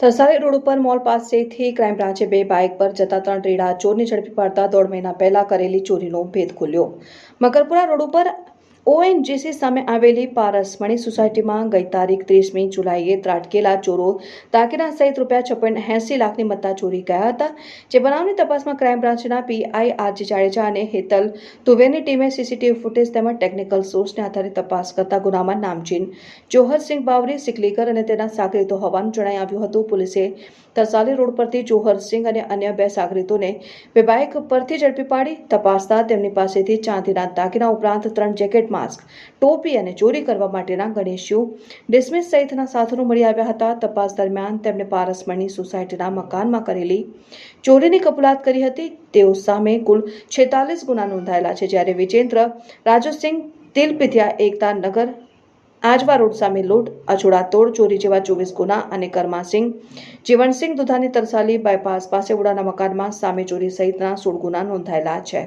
Tarsali road ઉપર mall પાસેથી crime બ્રાન્ચે બે બાઇક પર જતા ત્રણ રેડા ચોરને ઝડપી પાડતા દોઢ મહિના પહેલા કરેલી ચોરીનો ભેદ ખુલ્યો. મકરપુરા રોડ ઉપર ઓએનજીસી સામે આવેલી પારસમણી સોસાયટીમાં ગઈ તારીખ ત્રીસમી જુલાઈએ ત્રાટકેલા ચોરો તાકીના સહિત રૂપિયા છપ્પન એંસી લાખની મત્તા ચોરી ગયા હતા, જે બનાવની તપાસમાં ક્રાઇમ બ્રાન્ચના પીઆઈ આરજી જાડેજા અને હેતલ તુવેરની ટીમે સીસીટીવી ફૂટેજ તેમજ ટેકનિકલ સોર્સને આધારે તપાસ કરતા ગુનામાં નામચીન જોહરસિંહ બાવરી, સિકલીકર અને તેના સાગરીતો હોવાનું જણાઈ આવ્યું હતું. પોલીસે તરસાલી રોડ પરથી જોહરસિંહ અને અન્ય બે સાગરીતોને બે બાઇક પરથી ઝડપી પાડી તપાસતા તેમની પાસેથી ચાંદીના દાગીના ઉપરાંત ત્રણ જેકેટ માસ્ક, ટોપી અને ચોરી કરવા માટેના ગણેશિયો ડિસમિસ સહિતના સાધનો મળી આવ્યા હતા. તપાસ દરમિયાન તેમણે પારસમણી સોસાયટીના મકાનમાં કરેલી ચોરીની કબૂલાત કરી હતી. તેઓ સામે કુલ છેતાલીસ ગુના નોંધાયેલા છે, જ્યારે વિજેન્દ્ર, રાજુસિંહ તિલપિથિયા એકતા નગર, આજવા રોડ સામે લૂંટ અછોડા તોડ, ચોરી જેવા ચોવીસ ગુના અને કરમાસિંહ, જીવનસિંહ દુધાની તરસાલી બાયપાસ પાસે ઉડાના મકાનમાં સામે ચોરી સહિતના સોળ ગુના નોંધાયેલા છે.